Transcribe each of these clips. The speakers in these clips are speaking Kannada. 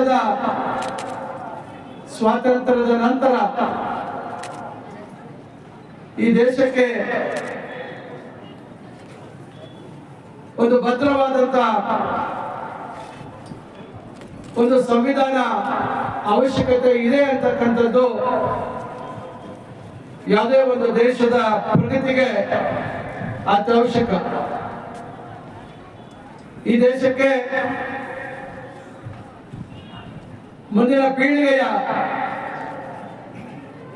ದೇಶದ ಸ್ವಾತಂತ್ರ್ಯದ ನಂತರ ಈ ದೇಶಕ್ಕೆ ಒಂದು ಭದ್ರವಾದಂತ ಒಂದು ಸಂವಿಧಾನ ಅವಶ್ಯಕತೆ ಇದೆ ಅಂತಕ್ಕಂಥದ್ದು ಯಾವುದೇ ಒಂದು ದೇಶದ ಪ್ರಗತಿಗೆ ಅತ್ಯವಶ್ಯಕ. ಈ ದೇಶಕ್ಕೆ ಮುಂದಿನ ಪೀಳಿಗೆಯ,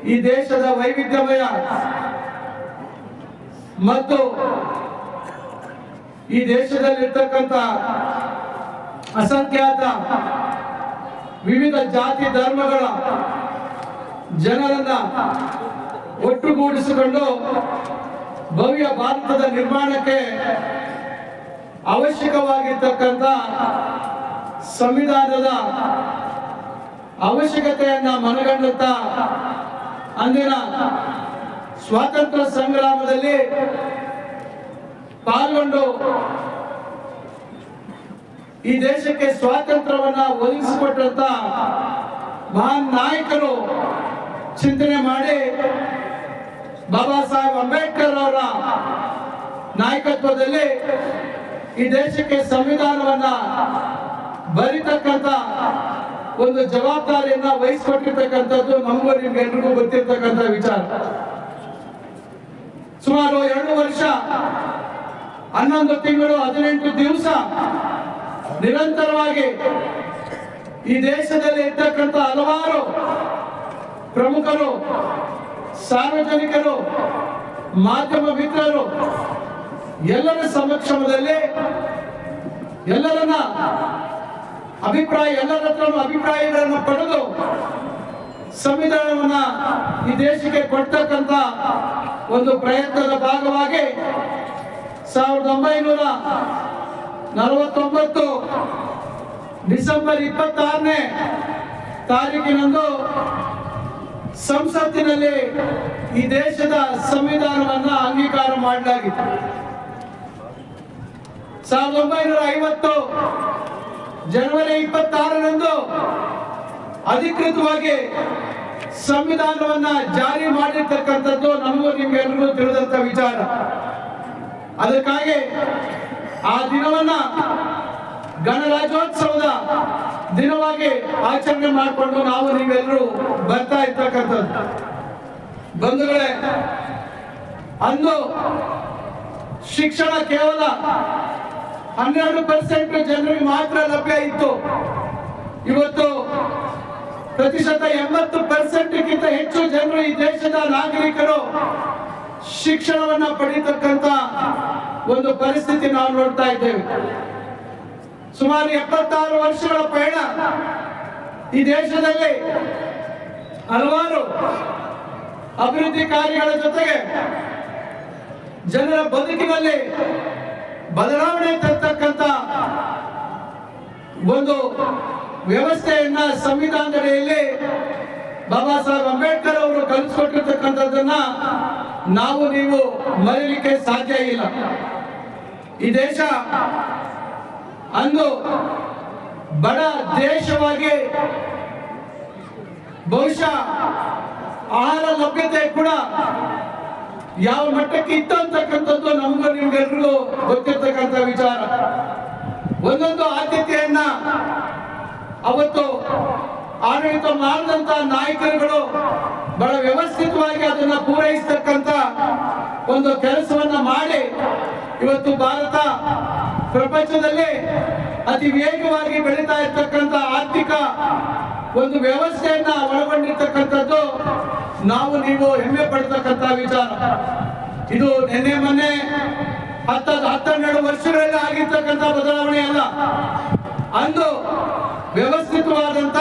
ಈ ದೇಶದ ವೈವಿಧ್ಯಮಯ ಮತ್ತು ಈ ದೇಶದಲ್ಲಿರ್ತಕ್ಕಂಥ ಅಸಂಖ್ಯಾತ ವಿವಿಧ ಜಾತಿ ಧರ್ಮಗಳ ಜನರನ್ನ ಒಟ್ಟುಗೂಡಿಸಿಕೊಂಡು ಭವ್ಯ ಭಾರತದ ನಿರ್ಮಾಣಕ್ಕೆ ಅವಶ್ಯಕವಾಗಿರ್ತಕ್ಕಂಥ ಸಂವಿಧಾನದ ಅವಶ್ಯಕತೆಯನ್ನ ಮನಗಂಡಂತ ಅಂದಿನ ಸ್ವಾತಂತ್ರ್ಯ ಸಂಗ್ರಾಮದಲ್ಲಿ ಪಾಲ್ಗೊಂಡು ಈ ದೇಶಕ್ಕೆ ಸ್ವಾತಂತ್ರ್ಯವನ್ನ ಒದಗಿಸಿಕೊಟ್ಟಂತ ಮಹಾನ್ ನಾಯಕರು ಚಿಂತನೆ ಮಾಡಿ ಬಾಬಾ ಸಾಹೇಬ್ ಅಂಬೇಡ್ಕರ್ ಅವರ ನಾಯಕತ್ವದಲ್ಲಿ ಈ ದೇಶಕ್ಕೆ ಸಂವಿಧಾನವನ್ನ ಬರಿತಕ್ಕಂತ ಒಂದು ಜವಾಬ್ದಾರಿಯನ್ನ ವಹಿಸಿಕೊಟ್ಟಿರ್ತಕ್ಕಂಥದ್ದು ನಮಗೂ ನಿಮ್ಗೆಲ್ರಿಗೂ ಗೊತ್ತಿರ್ತಕ್ಕಂಥ ವಿಚಾರ. ಸುಮಾರು ಎರಡು ವರ್ಷ, ಹನ್ನೊಂದು ತಿಂಗಳು, ಹದಿನೆಂಟು ದಿವಸ ನಿರಂತರವಾಗಿ ಈ ದೇಶದಲ್ಲಿ ಇರ್ತಕ್ಕಂಥ ಹಲವಾರು ಪ್ರಮುಖರು, ಸಾರ್ವಜನಿಕರು, ಮಾಧ್ಯಮ ಮಿತ್ರರು ಎಲ್ಲರ ಸಮಕ್ಷಮದಲ್ಲಿ ಎಲ್ಲರನ್ನ ಅಭಿಪ್ರಾಯ ಎಲ್ಲರ ಹತ್ರನೂ ಅಭಿಪ್ರಾಯಗಳನ್ನು ಪಡೆದು ಸಂವಿಧಾನವನ್ನ ಈ ದೇಶಕ್ಕೆ ಕೊಡ್ತಕ್ಕಂಥ ಒಂದು ಪ್ರಯತ್ನದ ಭಾಗವಾಗಿ ಸಾವಿರದ ಒಂಬೈನೂರ ನಲವತ್ತೊಂಬತ್ತು ಡಿಸೆಂಬರ್ ಇಪ್ಪತ್ತಾರನೇ ತಾರೀಕಿನಂದು ಸಂಸತ್ತಿನಲ್ಲಿ ಈ ದೇಶದ ಸಂವಿಧಾನವನ್ನ ಅಂಗೀಕಾರ ಮಾಡಲಾಗಿತ್ತು. ಸಾವಿರದ ಒಂಬೈನೂರ ಐವತ್ತು ಜನವರಿ ಇಪ್ಪತ್ತಾರರಂದು ಅಧಿಕೃತವಾಗಿ ಸಂವಿಧಾನವನ್ನ ಜಾರಿ ಮಾಡಿರ್ತಕ್ಕಂಥದ್ದು ನಮಗೂ ನಿಮ್ಗೆಲ್ಲರಿಗೂ ತಿಳಿದಂತ ವಿಚಾರ. ಅದಕ್ಕಾಗಿ ಆ ದಿನವನ್ನ ಗಣರಾಜ್ಯೋತ್ಸವದ ದಿನವಾಗಿ ಆಚರಣೆ ಮಾಡಿಕೊಂಡು ನಾವು ನೀವೆಲ್ಲರೂ ಬರ್ತಾ ಇರ್ತಕ್ಕಂಥದ್ದು. ಬಂಧುಗಳೇ, ಅಂದು ಶಿಕ್ಷಣ ಕೇವಲ ಹನ್ನೆರಡು ಪರ್ಸೆಂಟ್ ಜನರಿಗೆ ಮಾತ್ರ ಲಭ್ಯ ಇತ್ತು. ಇವತ್ತು ಪ್ರತಿಶತ ಎಂಬತ್ತು ಪರ್ಸೆಂಟ್ಗಿಂತ ಹೆಚ್ಚು ಜನರು ಈ ದೇಶದ ನಾಗರಿಕರು ಶಿಕ್ಷಣವನ್ನ ಪಡೀತಕ್ಕಂತ ಒಂದು ಪರಿಸ್ಥಿತಿ ನಾವು ನೋಡ್ತಾ ಇದ್ದೇವೆ. ಸುಮಾರು ಎಪ್ಪತ್ತಾರು ವರ್ಷಗಳ ಪಯಣ ಈ ದೇಶದಲ್ಲಿ ಹಲವಾರು ಅಭಿವೃದ್ಧಿ ಕಾರ್ಯಗಳ ಜೊತೆಗೆ ಜನರ ಬದುಕಿನಲ್ಲಿ ಬದಲಾವಣೆ ತರ್ತಕ್ಕಂಥ ಒಂದು ವ್ಯವಸ್ಥೆಯನ್ನ ಸಂವಿಧಾನದಡಿಯಲ್ಲಿ ಬಾಬಾ ಸಾಹೇಬ್ ಅಂಬೇಡ್ಕರ್ ಅವರು ಕಲಿಸ್ಕೊಟ್ಟಿರ್ತಕ್ಕಂಥದ್ದನ್ನ ನಾವು ನೀವು ಮರೀಲಿಕ್ಕೆ ಸಾಧ್ಯ ಇಲ್ಲ. ಈ ದೇಶ ಅಂದು ಬಡ ದೇಶವಾಗಿ ಬಹುಶಃ ಆಹಾರ ಲಭ್ಯತೆ ಕೂಡ ಯಾವ ಮಟ್ಟಕ್ಕೆ ಇತ್ತು ಅಂತಕ್ಕಂಥದ್ದು ನಮಗೂ ನಿಮ್ಗೆಲ್ರಿಗೂ ಗೊತ್ತಿರ್ತಕ್ಕಂಥ ವಿಚಾರ. ಒಂದೊಂದು ಆದ್ಯತೆಯನ್ನ ಅವತ್ತು ಆಡಳಿತ ಮಾಡಿದಂತ ನಾಯಕರುಗಳು ಬಹಳ ವ್ಯವಸ್ಥಿತವಾಗಿ ಅದನ್ನ ಪೂರೈಸತಕ್ಕಂತ ಒಂದು ಕೆಲಸವನ್ನ ಮಾಡಿ ಇವತ್ತು ಭಾರತ ಪ್ರಪಂಚದಲ್ಲಿ ಅತಿ ವೇಗವಾಗಿ ಬೆಳೀತಾ ಇರ್ತಕ್ಕಂಥ ಆರ್ಥಿಕ ಒಂದು ವ್ಯವಸ್ಥೆಯನ್ನ ಒಳಗೊಂಡಿರ್ತಕ್ಕಂಥದ್ದು ನಾವು ನೀವು ಹೆಮ್ಮೆ ಪಡ್ತಕ್ಕಂಥ ವಿಚಾರ. ಇದು ನಿನ್ನೆ ಮೊನ್ನೆ ಹತ್ತ ಹತ್ತೆರಡು ವರ್ಷಗಳಲ್ಲಿ ಆಗಿರ್ತಕ್ಕಂಥ ಬದಲಾವಣೆ ಅಲ್ಲ. ಅಂದು ವ್ಯವಸ್ಥಿತವಾದಂತ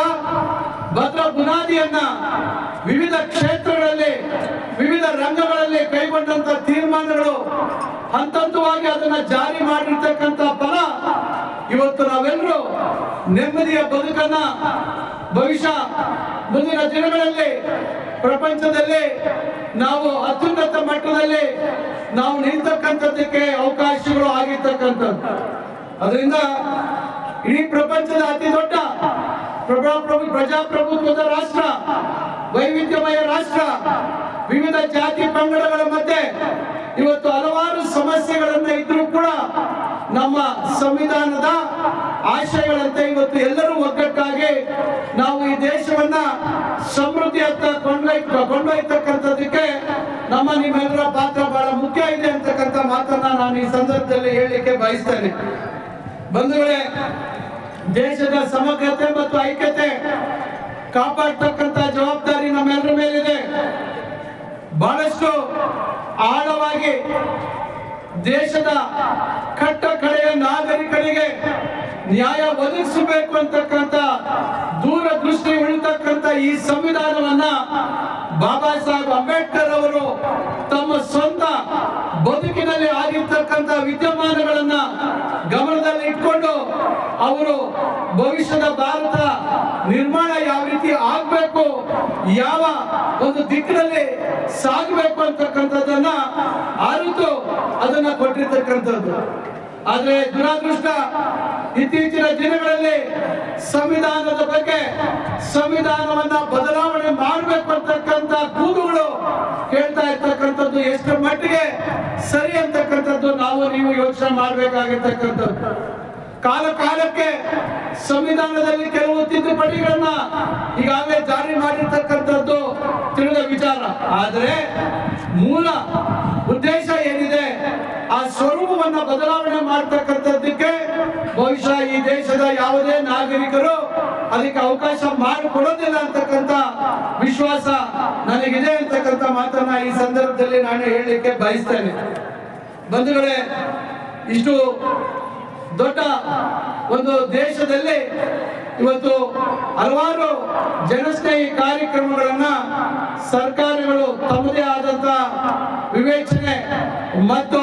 ಭದ್ರ ಬುನಾದಿಯನ್ನ ವಿವಿಧ ಕ್ಷೇತ್ರಗಳಲ್ಲಿ, ವಿವಿಧ ರಂಗಗಳಲ್ಲಿ ಕೈಗೊಂಡಂತ ತೀರ್ಮಾನಗಳು ಹಂತ ಹಂತವಾಗಿ ಅದನ್ನ ಜಾರಿ ಮಾಡಿರ್ತಕ್ಕಂಥ ಫಲ ಇವತ್ತು ನಾವೆಲ್ಲರೂ ನೆಮ್ಮದಿಯ ಬದುಕನ್ನ ಭವಿಷ್ಯ ಮುಂದಿನ ದಿನಗಳಲ್ಲಿ ಪ್ರಪಂಚದಲ್ಲಿ ನಾವು ಅತ್ಯುನ್ನತ ಮಟ್ಟದಲ್ಲಿ ನಾವು ನಿಂತಕ್ಕಂಥದ್ದಕ್ಕೆ ಅವಕಾಶಗಳು ಆಗಿರ್ತಕ್ಕಂಥದ್ದು. ಅದರಿಂದ ಇಡೀ ಪ್ರಪಂಚದ ಅತಿ ದೊಡ್ಡ ಪ್ರಭಾಪ್ರಭು ಪ್ರಜಾಪ್ರಭುತ್ವದ ರಾಷ್ಟ್ರ, ವೈವಿಧ್ಯಮಯ ರಾಷ್ಟ್ರ, ವಿವಿಧ ಜಾತಿ ಪಂಗಡಗಳ ಮಧ್ಯೆ ಇವತ್ತು ಹಲವಾರು ಸಮಸ್ಯೆಗಳನ್ನ ಇದ್ರೂ ಕೂಡ ನಮ್ಮ ಸಂವಿಧಾನದ ಆಶಯಗಳಂತೆ ಇವತ್ತು ಎಲ್ಲರೂ ಒಗ್ಗಟ್ಟಾಗಿ ನಾವು ಈ ದೇಶವನ್ನ ಸಮೃದ್ಧಿ ಸಮೃದ್ಧಿಯತ್ತ ಕೊಂಡೊಯ್ ಕೊಂಡೊಯ್ತಕ್ಕಂಥದ್ದಕ್ಕೆ ನಮ್ಮ ನಿಮ್ಮೆಲ್ಲರ ಪಾತ್ರ ಬಹಳ ಮುಖ್ಯ ಇದೆ ಅಂತಕ್ಕಂಥ ಮಾತನ್ನ ನಾನು ಈ ಸಂದರ್ಭದಲ್ಲಿ ಹೇಳಲಿಕ್ಕೆ ಬಯಸ್ತೇನೆ. ಬಂಧುಗಳೇ, ದೇಶದ ಸಮಗ್ರತೆ ಮತ್ತು ಐಕ್ಯತೆ ಕಾಪಾಡ್ತಕ್ಕಂಥ ಜವಾಬ್ದಾರಿ ನಮ್ಮೆಲ್ಲರ ಮೇಲಿದೆ. ಬಹಳಷ್ಟು ಆಳವಾಗಿ ದೇಶದ ಕಟ್ಟ ಕಡೆಯ ನಾಗರಿಕರಿಗೆ ನ್ಯಾಯ ಒದಗಿಸಬೇಕು ಅಂತಕ್ಕಂಥ ದೂರದೃಷ್ಟಿ ಉಳಿತಕ್ಕಂಥ ಈ ಸಂವಿಧಾನವನ್ನ ಬಾಬಾ ಸಾಹೇಬ್ ಅಂಬೇಡ್ಕರ್ ಅವರು ತಮ್ಮ ಸ್ವಂತ ಬದುಕಿನಲ್ಲಿ ಆಗಿರ್ತಕ್ಕಂಥ ವಿದ್ಯಮಾನಗಳನ್ನ ಗಮನದಲ್ಲಿ ಇಟ್ಕೊಂಡು ಅವರು ಭವಿಷ್ಯದ ಭಾರತ ನಿರ್ಮಾಣ ಯಾವ ರೀತಿ ಆಗ್ಬೇಕು, ಯಾವ ಒಂದು ದಿಕ್ಕಿನಲ್ಲಿ ಸಾಗಬೇಕು ಅಂತಕ್ಕಂಥದ್ದನ್ನ ಅರಿತು ಅದನ್ನ ಕೊಟ್ಟಿರ್ತಕ್ಕಂಥದ್ದು. ಆದ್ರೆ ದುರಾದೃಷ್ಟ ಇತ್ತೀಚಿನ ದಿನಗಳಲ್ಲಿ ಸಂವಿಧಾನದ ಬಗ್ಗೆ ಸಂವಿಧಾನವನ್ನ ಬದಲಾವಣೆ ಮಾಡಬೇಕು ಅಂತಕ್ಕಂಥ ಕೂಗುಗಳು ಕೇಳ್ತಾ ಇರ್ತಕ್ಕಂಥದ್ದು ಎಷ್ಟು ಮಟ್ಟಿಗೆ ಸರಿ ಅಂತಕ್ಕಂಥದ್ದು ನಾವು ನೀವು ಯೋಚನೆ ಮಾಡಬೇಕಾಗಿರ್ತಕ್ಕಂಥದ್ದು. ಕಾಲ ಕಾಲಕ್ಕೆ ಸಂವಿಧಾನದಲ್ಲಿ ಕೆಲವು ತಿದ್ದುಪಡಿಗಳನ್ನ ಈಗಾಗಲೇ ಜಾರಿ ಮಾಡಿರ್ತಕ್ಕಂಥದ್ದು ತಿಳಿದ ವಿಚಾರ. ಆದರೆ ಮೂಲ ಉದ್ದೇಶ ಏನಿದೆ? ಆ ಸ್ವರೂಪವನ್ನ ಬದಲಾವಣೆ ಮಾಡ್ತಕ್ಕಂಥದ್ದಕ್ಕೆ ಬಹುಶಃ ಈ ದೇಶದ ಯಾವುದೇ ನಾಗರಿಕರು ಅದಕ್ಕೆ ಅವಕಾಶ ಮಾಡಿಕೊಡೋದಿಲ್ಲ ಅಂತಕ್ಕಂಥ ವಿಶ್ವಾಸ ನನಗಿದೆ ಅಂತಕ್ಕಂಥ ಮಾತನ್ನ ಈ ಸಂದರ್ಭದಲ್ಲಿ ನಾನು ಹೇಳಲಿಕ್ಕೆ ಬಯಸ್ತೇನೆ. ಬಂಧುಗಳೇ, ಇಷ್ಟು ದೊಡ್ಡ ಒಂದು ದೇಶದಲ್ಲಿ ಇವತ್ತು ಹಲವಾರು ಜನಸ್ನೇಹಿ ಕಾರ್ಯಕ್ರಮಗಳನ್ನ ಸರ್ಕಾರಗಳು ತಮ್ಮದೇ ಆದಂತ ವಿವೇಚನೆ ಮತ್ತು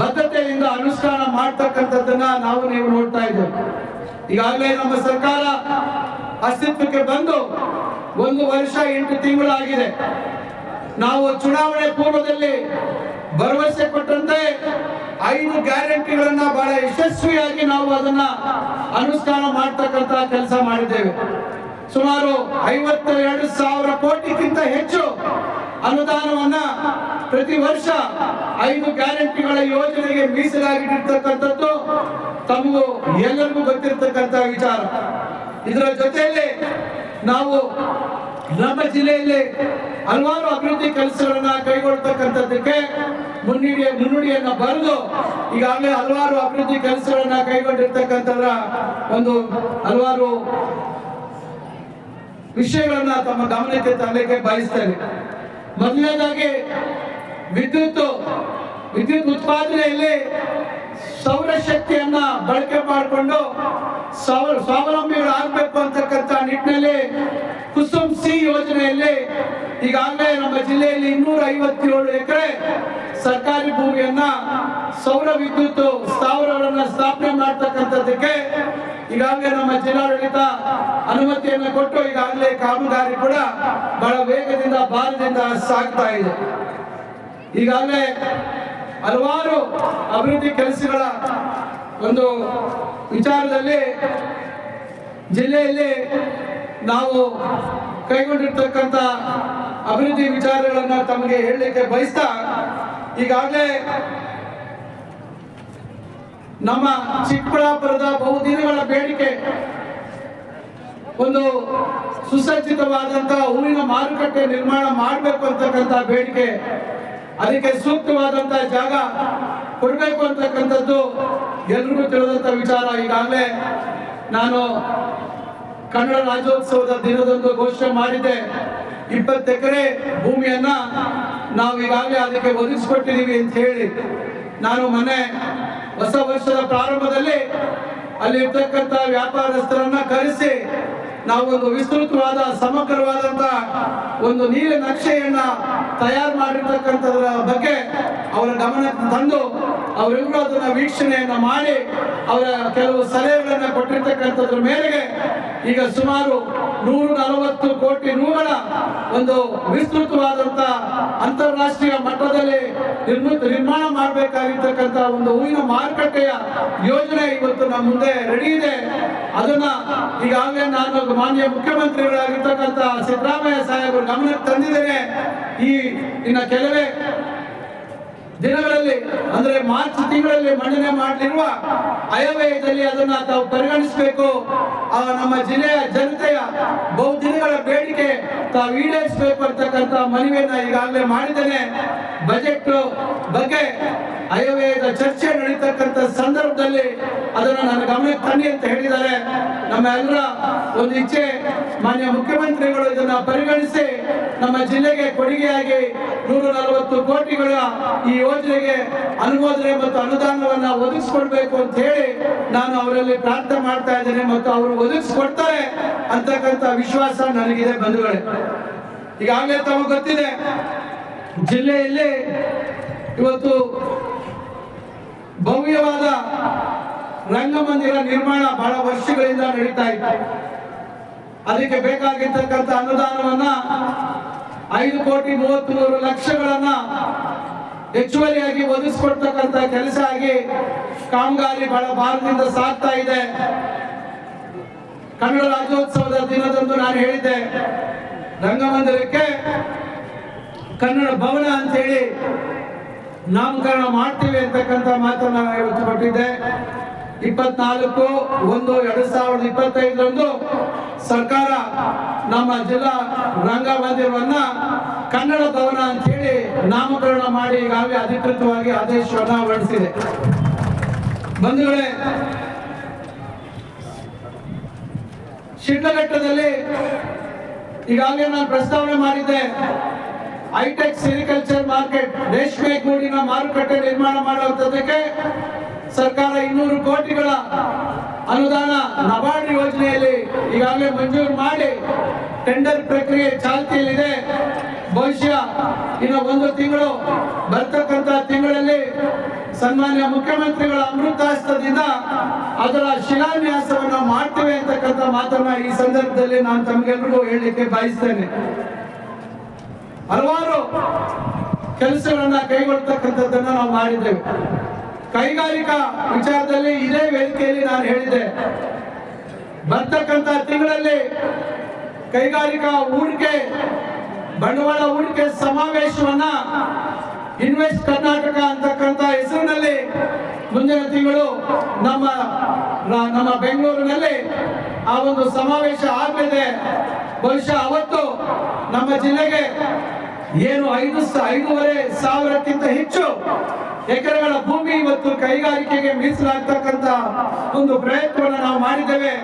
ಬದ್ಧತೆಯಿಂದ ಅನುಷ್ಠಾನ ಮಾಡ್ತಕ್ಕಂಥದ್ದನ್ನ ನಾವು ನೀವು ನೋಡ್ತಾ ಇದ್ದೇವೆ. ಈಗಾಗಲೇ ನಮ್ಮ ಸರ್ಕಾರ ಅಸ್ತಿತ್ವಕ್ಕೆ ಬಂದು ಒಂದು ವರ್ಷ ಎಂಟು ತಿಂಗಳಾಗಿದೆ. ನಾವು ಚುನಾವಣೆ ಪೂರ್ವದಲ್ಲಿ ಭರವಸೆ ಕೊಟ್ಟಂತೆ ಐದು ಗ್ಯಾರಂಟಿಗಳನ್ನ ಬಹಳ ಯಶಸ್ವಿಯಾಗಿ ನಾವು ಅದನ್ನ ಅನುಷ್ಠಾನ ಮಾಡ್ತಕ್ಕಂತ ಕೆಲಸ ಮಾಡಿದ್ದೇವೆ. ಸುಮಾರು ಐವತ್ತ ಎರಡು ಸಾವಿರ ಕೋಟಿಗಿಂತ ಹೆಚ್ಚು ಅನುದಾನವನ್ನ ಪ್ರತಿ ವರ್ಷ ಐದು ಗ್ಯಾರಂಟಿಗಳ ಯೋಜನೆಗೆ ಮೀಸಲಾಗಿಟ್ಟಿರ್ತಕ್ಕಂಥದ್ದು ತಮಗೂ ಎಲ್ಲರಿಗೂ ಗೊತ್ತಿರತಕ್ಕಂತ ವಿಚಾರ. ಇದರ ಜೊತೆಯಲ್ಲಿ ನಾವು ನಮ್ಮ ಜಿಲ್ಲೆಯಲ್ಲಿ ಹಲವಾರು ಅಭಿವೃದ್ಧಿ ಕೆಲಸಗಳನ್ನ ಕೈಗೊಳ್ತಕ್ಕಂಥದ್ದಕ್ಕೆ ಮುನ್ನುಡಿ ಮುನ್ನುಡಿಯನ್ನ ಬರೆದು ಈಗಾಗಲೇ ಹಲವಾರು ಅಭಿವೃದ್ಧಿ ಕೆಲಸಗಳನ್ನ ಕೈಗೊಂಡಿರ್ತಕ್ಕಂಥದ್ರ ಒಂದು ಹಲವಾರು ವಿಷಯಗಳನ್ನ ತಮ್ಮ ಗಮನಕ್ಕೆ ತರಲಿಕ್ಕೆ ಬಯಸ್ತೇನೆ. ಮೊದಲನೇದಾಗಿ ವಿದ್ಯುತ್ ವಿದ್ಯುತ್ ಉತ್ಪಾದನೆಯಲ್ಲಿ ಸೌರಶಕ್ತಿಯನ್ನ ಬಳಕೆ ಮಾಡಿಕೊಂಡು ಸ್ವಾವ- ಸ್ವಾವಲಂಬಿಗಳಾಗಬೇಕು ಅಂತಕ್ಕಂಥ ನಿಟ್ಟಿನಲ್ಲಿ ಈಗಾಗಲೇ ನಮ್ಮ ಜಿಲ್ಲೆಯಲ್ಲಿ ಇನ್ನೂರ ಐವತ್ತೇಳು ಎಕರೆ ಸರ್ಕಾರಿ ಭೂಮಿಯನ್ನ ಸೌರ ವಿದ್ಯುತ್ ಸ್ಥಾವರಗಳನ್ನ ಸ್ಥಾಪನೆ ಮಾಡ್ತಕ್ಕಂಥದ್ದಕ್ಕೆ ಈಗಾಗಲೇ ನಮ್ಮ ಜಿಲ್ಲಾಡಳಿತ ಅನುಮತಿಯನ್ನು ಕೊಟ್ಟು ಈಗಾಗಲೇ ಕಾಮಗಾರಿ ಕೂಡ ಬಹಳ ವೇಗದಿಂದ, ಭಾರದಿಂದ ಸಾಗ್ತಾ ಇದೆ. ಈಗಾಗಲೇ ಹಲವಾರು ಅಭಿವೃದ್ಧಿ ಕೆಲಸಗಳ ಒಂದು ವಿಚಾರದಲ್ಲಿ ಜಿಲ್ಲೆಯಲ್ಲಿ ನಾವು ಕೈಗೊಂಡಿರ್ತಕ್ಕಂಥ ಅಭಿವೃದ್ಧಿ ವಿಚಾರಗಳನ್ನ ತಮಗೆ ಹೇಳಲಿಕ್ಕೆ ಬಯಸ್ತಾ ಈಗಾಗಲೇ ನಮ್ಮ ಚಿಕ್ಕಬಳ್ಳಾಪುರದ ಬಹುದಿನಗಳ ಬೇಡಿಕೆ ಒಂದು ಸುಸಜ್ಜಿತವಾದಂತ ಹೂವಿನ ಮಾರುಕಟ್ಟೆ ನಿರ್ಮಾಣ ಮಾಡಬೇಕು ಅಂತಕ್ಕಂಥ ಬೇಡಿಕೆ, ಅದಕ್ಕೆ ಸೂಕ್ತವಾದಂತ ಜಾಗ ಕೊಡಬೇಕು ಅಂತಕ್ಕಂಥದ್ದು ಎಲ್ರಿಗೂ ತಿಳಿದಂತ ವಿಚಾರ. ಈಗಾಗಲೇ ನಾನು ಕನ್ನಡ ರಾಜ್ಯೋತ್ಸವದ ದಿನದಂದು ಘೋಷಣೆ ಮಾಡಿದ್ದೆ. ಇಪ್ಪತ್ತು ಎಕರೆ ಭೂಮಿಯನ್ನ ನಾವು ಈಗಾಗಲೇ ಅದಕ್ಕೆ ಒದಗಿಸ್ಕೊಟ್ಟಿದೀವಿ ಅಂತ ಹೇಳಿ ನಾನು ಮೊನ್ನೆ ಹೊಸ ವರ್ಷದ ಪ್ರಾರಂಭದಲ್ಲಿ ಅಲ್ಲಿ ಇರ್ತಕ್ಕಂಥ ವ್ಯಾಪಾರಸ್ಥರನ್ನ ಕರೆಸಿ ನಾವು ಒಂದು ವಿಸ್ತೃತವಾದ, ಸಮಗ್ರವಾದಂತ ಒಂದು ನೀಲ ನಕ್ಷೆಯನ್ನ ತಯಾರು ಮಾಡಿರ್ತಕ್ಕಂಥದ್ರ ಬಗ್ಗೆ ಅವರ ಗಮನಕ್ಕೆ ತಂದು ಅವರೆಲ್ಲರೂ ಅದನ್ನ ವೀಕ್ಷಣೆಯನ್ನ ಮಾಡಿ ಅವರ ಕೆಲವು ಸಲಹೆಗಳನ್ನ ಕೊಟ್ಟಿರ್ತಕ್ಕಂಥದ್ರ ಮೇರೆಗೆ ಈಗ ಸುಮಾರು ನೂರ ನಲವತ್ತು ಕೋಟಿ ಒಂದು ವಿಸ್ತೃತವಾದಂತ ಅಂತಾರಾಷ್ಟ್ರೀಯ ಮಟ್ಟದಲ್ಲಿ ನಿರ್ಮಿತ ನಿರ್ಮಾಣ ಮಾಡಬೇಕಾಗಿರ್ತಕ್ಕಂಥ ಒಂದು ಹೂವಿನ ಮಾರುಕಟ್ಟೆಯ ಯೋಜನೆ ಇವತ್ತು ನಮ್ಮ ಮುಂದೆ ರೆಡಿ ಇದೆ. ಅದನ್ನ ಈಗಾಗಲೇ ನಾನು ಮಾನ್ಯ ಮುಖ್ಯಮಂತ್ರಿಗಳಾಗಿರ್ತಕ್ಕಂಥ ಸಿದ್ದರಾಮಯ್ಯ ಸಾಹೇಬರು ಗಮನಕ್ಕೆ ತಂದಿದ್ದೇನೆ. ಈ ಇನ್ನ ಕೆಲವೇ ದಿನಗಳಲ್ಲಿ, ಅಂದ್ರೆ ಮಾರ್ಚ್ ತಿಂಗಳಲ್ಲಿ ಮಂಡನೆ ಮಾಡಲಿರುವ ಅಯವ್ಯಯದಲ್ಲಿ ಅದನ್ನ ತಾವು ಪರಿಗಣಿಸಬೇಕು. ಆ ನಮ್ಮ ಜಿಲ್ಲೆಯ ಜನತೆಯ ಬಹುದಿನಗಳ ಬೇಡಿಕೆ ತಾವು ಈಡೇರಿಸಬೇಕು ಅಂತಕ್ಕಂಥ ಮನವಿಯನ್ನ ಈಗಾಗಲೇ ಮಾಡಿದ್ದೇನೆ. ಬಜೆಟ್ ಬಗ್ಗೆ ಅಯವ್ಯಯದ ಚರ್ಚೆ ನಡೀತಕ್ಕಂಥ ಸಂದರ್ಭದಲ್ಲಿ ಅದನ್ನು ನನ್ನ ಗಮನಕ್ಕೆ ತನ್ನಿ ಅಂತ ಹೇಳಿದ್ದಾರೆ. ನಮ್ಮ ಎಲ್ಲರ ಒಂದು ಇಚ್ಛೆ, ಮಾನ್ಯ ಮುಖ್ಯಮಂತ್ರಿಗಳು ಇದನ್ನ ಪರಿಗಣಿಸಿ ನಮ್ಮ ಜಿಲ್ಲೆಗೆ ಕೊಡುಗೆಯಾಗಿ ನೂರ ನಲವತ್ತು ಕೋಟಿಗಳ ಈ ಯೋಜನೆಗೆ ಅನುಮೋದನೆ ಮತ್ತು ಅನುದಾನವನ್ನ ಒದಗಿಸ್ಕೊಡ್ಬೇಕು ಅಂತ ಹೇಳಿ ನಾನು ಅವರಲ್ಲಿ ಪ್ರಾರ್ಥನೆ ಮಾಡ್ತಾ ಇದ್ದೇನೆ ಮತ್ತು ಅವರು ಒದಗಿಸ್ಕೊಡ್ತಾರೆ ಅಂತಕ್ಕಂಥ ವಿಶ್ವಾಸ ನನಗಿದೆ ಬಂಧುಗಳೇ. ಈಗಾಗಲೇ ತಮಗೆ ಗೊತ್ತಿದೆ, ಜಿಲ್ಲೆಯಲ್ಲಿ ಇವತ್ತು ಭವ್ಯವಾದ ರಂಗಮಂದಿರ ನಿರ್ಮಾಣ ಬಹಳ ವರ್ಷಗಳಿಂದ ನಡೀತಾ ಇತ್ತು. ಅದಕ್ಕೆ ಬೇಕಾಗಿರ್ತಕ್ಕಂಥ ಅನುದಾನವನ್ನ ಐದು ಕೋಟಿ ಮೂವತ್ತ್ ಮೂರು ಲಕ್ಷಗಳನ್ನ ಹೆಚ್ಚುವರಿಯಾಗಿ ಒದಗಿಸ್ಕೊಡ್ತಕ್ಕಂಥ ಕೆಲಸ ಆಗಿ ಕಾಮಗಾರಿ ಬಹಳ ಭಾರದಿಂದ ಸಾಗ್ತಾ ಇದೆ. ಕನ್ನಡ ರಾಜ್ಯೋತ್ಸವದ ದಿನದಂದು ನಾನು ಹೇಳಿದ್ದೆ, ರಂಗಮಂದಿರಕ್ಕೆ ಕನ್ನಡ ಭವನ ಅಂತ ಹೇಳಿ ನಾಮಕರಣ ಮಾಡ್ತೀವಿ ಅಂತಕ್ಕಂಥ ನಾನು ಇವತ್ತು ಕೊಟ್ಟಿದ್ದೆ. ಇಪ್ಪತ್ನಾಲ್ಕು ಒಂದು ಎರಡ್ ಸಾವಿರದ ಇಪ್ಪತ್ತೈದರಂದು ಸರ್ಕಾರ ನಮ್ಮ ಜಿಲ್ಲಾ ರಂಗಮಂದಿರವನ್ನ ಕನ್ನಡ ಭವನ ಅಂತ ಹೇಳಿ ನಾಮಕರಣ ಮಾಡಿ ಈಗಾಗಲೇ ಅಧಿಕೃತವಾಗಿ ಆದೇಶವನ್ನ ಹೊರಡಿಸಿದೆ. ಬಂಧುಗಳೇ, ಶಿಡ್ಲಘಟ್ಟದಲ್ಲಿ ಈಗಾಗಲೇ ನಾನು ಪ್ರಸ್ತಾವನೆ ಮಾಡಿದ್ದೆ, ಹೈಟೆಕ್ ಸೆರಿಕಲ್ಚರ್ ಮಾರ್ಕೆಟ್, ರೇಷ್ಮೆ ಗೂಡಿನ ಮಾರುಕಟ್ಟೆ ನಿರ್ಮಾಣ ಮಾಡುವಂತದಕ್ಕೆ ಸರ್ಕಾರ ಇನ್ನೂರು ಕೋಟಿಗಳ ಅನುದಾನ ನಬಾರ್ಡ್ ಯೋಜನೆಯಲ್ಲಿ ಈಗಾಗಲೇ ಮಂಜೂರು ಮಾಡಿ ಟೆಂಡರ್ ಪ್ರಕ್ರಿಯೆ ಚಾಲ್ತಿಯಲ್ಲಿದೆ. ಬಹುಶಃ ಇನ್ನು ಒಂದು ತಿಂಗಳು ಬರ್ತಕ್ಕಂಥ ತಿಂಗಳಲ್ಲಿ ಸನ್ಮಾನ್ಯ ಮುಖ್ಯಮಂತ್ರಿಗಳ ಅಮೃತಾಸ್ತ್ರದಿಂದ ಅದರ ಶಿಲಾನ್ಯಾಸವನ್ನು ಮಾಡ್ತೇವೆ ಅಂತಕ್ಕಂಥ ಮಾತನ್ನ ಈ ಸಂದರ್ಭದಲ್ಲಿ ನಾನು ತಮಗೆಲ್ಲರಿಗೂ ಹೇಳಲಿಕ್ಕೆ ಬಯಸ್ತೇನೆ. ಹಲವಾರು ಕೆಲಸಗಳನ್ನ ಕೈಗೊಳ್ತಕ್ಕಂಥದ್ದನ್ನ ನಾವು ಮಾಡಿದ್ದೇವೆ. ಕೈಗಾರಿಕಾ ವಿಚಾರದಲ್ಲಿ ಇದೇ ವೇದಿಕೆಯಲ್ಲಿ ನಾನು ಹೇಳಿದೆ ಬರ್ತಕ್ಕಂಥ ತಿಂಗಳಲ್ಲಿ ಕೈಗಾರಿಕಾ ಹೂಡಿಕೆ ಬಂಡವಾಳ ಹೂಡಿಕೆ ಸಮಾವೇಶವನ್ನ ಇನ್ವೆಸ್ಟ್ ಕರ್ನಾಟಕ ಅಂತಕ್ಕಂಥ ಹೆಸರಿನಲ್ಲಿ ಮುಂದಿನ ತಿಂಗಳು ನಮ್ಮ ನಮ್ಮ ಬೆಂಗಳೂರಿನಲ್ಲಿ ಆ ಒಂದು ಸಮಾವೇಶ ಆಗಲಿದೆ. ಬಹುಶಃ ಅವತ್ತು ನಮ್ಮ ಜಿಲ್ಲೆಗೆ ಏನು ಐದು ಐದೂವರೆ ಸಾವಿರಕ್ಕಿಂತ ಹೆಚ್ಚು ಎಕರೆಗಳ ಭೂಮಿ ಇವತ್ತು ಕೈಗಾರಿಕೆಗೆ ಮೀಸಲಾಗ್ತಕ್ಕಂಥ ಒಂದು ಪ್ರಯತ್ನವನ್ನು ನಾವು ಮಾಡಿದ್ದೇವೆ.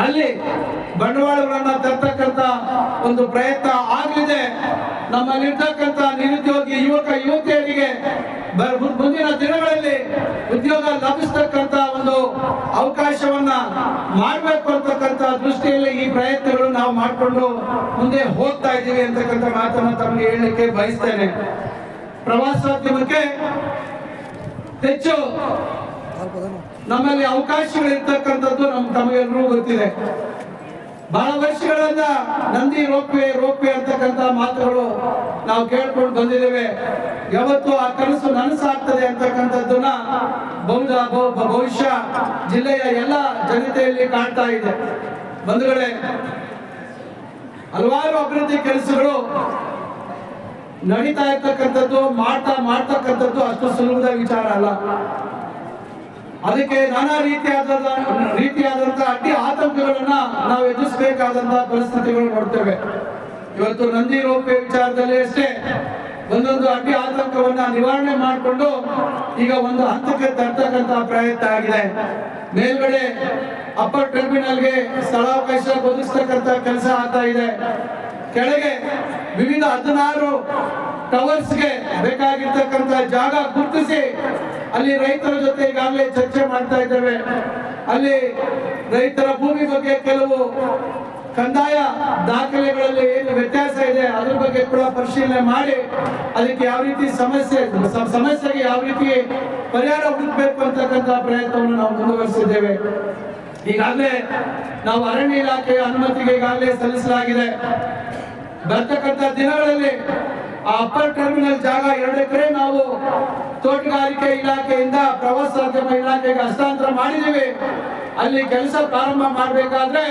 ಅಲ್ಲಿ ಬಂಡವಾಳಗಳನ್ನ ತರ್ತಕ್ಕಂಥ ಒಂದು ಪ್ರಯತ್ನ ಆಗಲಿದೆ. ನಮ್ಮಲ್ಲಿರ್ತಕ್ಕಂಥ ನಿರುದ್ಯೋಗಿ ಯುವಕ, ಯುವತಿಯರಿಗೆ ಮುಂದಿನ ದಿನಗಳಲ್ಲಿ ಉದ್ಯೋಗ ಲಭಿಸ್ತಕ್ಕಂಥ ಒಂದು ಅವಕಾಶವನ್ನ ಮಾಡಬೇಕು ಅಂತಕ್ಕಂಥ ದೃಷ್ಟಿಯಲ್ಲಿ ಈ ಪ್ರಯತ್ನಗಳು ನಾವು ಮಾಡಿಕೊಂಡು ಮುಂದೆ ಹೋಗ್ತಾ ಇದ್ದೀವಿ ಅಂತಕ್ಕಂಥ ಮಾತನ್ನು ತಮಗೆ ಹೇಳಲಿಕ್ಕೆ ಬಯಸ್ತೇನೆ. ಪ್ರವಾಸೋದ್ಯಮಕ್ಕೆ ಹೆಚ್ಚು ನಮ್ಮಲ್ಲಿ ಅವಕಾಶಗಳಿರ್ತಕ್ಕಂಥದ್ದು ನಮ್ ತಮಗೆಲ್ಲರೂ ಗೊತ್ತಿದೆ. ಬಹಳ ವರ್ಷಗಳಿಂದ ನಂದಿ ರೋಪ್ವೆ ರೋಪ್ವೆ ಅಂತಕ್ಕಂಥ ಮಾತುಗಳು ನಾವು ಕೇಳ್ಕೊಂಡು ಬಂದಿದ್ದೇವೆ. ಯಾವತ್ತು ಆ ಕನಸು ನನಸಾಗ್ತದೆ ಅಂತಕ್ಕಂಥದ್ದನ್ನ ಬಹುದಾ ಬಹು- ಬಹುಶಃ ಜಿಲ್ಲೆಯ ಎಲ್ಲ ಜನತೆಯಲ್ಲಿ ಕಾಣ್ತಾ ಇದೆ. ಬಂಧುಗಳೇ, ಹಲವಾರು ಅಭಿವೃದ್ಧಿ ಕೆಲಸಗಳು ನಡೀತಾ ಇರ್ತಕ್ಕಂಥದ್ದು, ಮಾಡ್ತಾ ಮಾಡ್ತಕ್ಕಂಥದ್ದು ಅಷ್ಟು ಸುಲಭದ ವಿಚಾರ ಅಲ್ಲ. ಅದಕ್ಕೆ ನಾನಾ ರೀತಿಯಾದ ರೀತಿಯಾದಂತ ಅಡ್ಡಿ ಆತಂಕಗಳನ್ನ ನಾವು ಎದುರಿಸಬೇಕಾದಂತಹ ಪರಿಸ್ಥಿತಿಗಳು ನೋಡ್ತೇವೆ. ಇವತ್ತು ನಂದಿ ರೋಪೆ ವಿಚಾರದಲ್ಲಿ ಅಷ್ಟೇ ಒಂದೊಂದು ಅಡ್ಡಿ ಆತಂಕವನ್ನ ನಿವಾರಣೆ ಮಾಡಿಕೊಂಡು ಈಗ ಒಂದು ಹಂತಕ್ಕೆ ತರ್ತಕ್ಕಂತ ಪ್ರಯತ್ನ ಆಗಿದೆ. ಮೇಲ್ಗಡೆ ಅಪ್ಪರ್ ಟರ್ಮಿನಲ್ಗೆ ಸ್ಥಳಾವಕಾಶ ಒದಗಿಸ್ತಕ್ಕಂತ ಕೆಲಸ ಆಗ್ತಾ ಇದೆ. ಕೆಳಗೆ ವಿವಿಧ ಹದಿನಾರು ಟವರ್ಸ್ಗೆ ಬೇಕಾಗಿರ್ತಕ್ಕಂಥ ಜಾಗ ಗುರುತಿಸಿ ಅಲ್ಲಿ ರೈತರ ಜೊತೆ ಈಗಾಗಲೇ ಚರ್ಚೆ ಮಾಡ್ತಾ ಇದ್ದೇವೆ. ಅಲ್ಲಿ ರೈತರ ಭೂಮಿ ಬಗ್ಗೆ ಕೆಲವು ಕಂದಾಯ ದಾಖಲೆಗಳಲ್ಲಿ ಏನು ವ್ಯತ್ಯಾಸ ಇದೆ, ಅದ್ರ ಬಗ್ಗೆ ಕೂಡ ಪರಿಶೀಲನೆ ಮಾಡಿ, ಅದಕ್ಕೆ ಯಾವ ರೀತಿ ಸಮಸ್ಯೆ ಸಮಸ್ಯೆಗೆ ಯಾವ ರೀತಿ ಪರಿಹಾರ ಹುಡುಕಬೇಕು ಅಂತಕ್ಕಂಥ ಪ್ರಯತ್ನವನ್ನು ನಾವು ಮುಂದುವರಿಸಿದ್ದೇವೆ. ಈಗಾಗಲೇ ನಾವು ಅರಣ್ಯ ಇಲಾಖೆಯ ಅನುಮತಿಗೆ ಈಗಾಗಲೇ ಸಲ್ಲಿಸಲಾಗಿದೆ. ಬರ್ತಕ್ಕಂಥ ದಿನಗಳಲ್ಲಿ ಆ ಅಪ್ಪರ್ ಟರ್ಮಿನಲ್ ಜಾಗ ಎರಡು ಎಕರೆ ನಾವು ತೋಟಗಾರಿಕೆ ಇಲಾಖೆಯಿಂದ ಪ್ರವಾಸೋದ್ಯಮ ಇಲಾಖೆಗೆ ಹಸ್ತಾಂತರ ಮಾಡಿದ್ದೀವಿ. ಅಲ್ಲಿ ಕೆಲಸ ಪ್ರಾರಂಭ ಮಾಡಬೇಕಾದ್ರೆ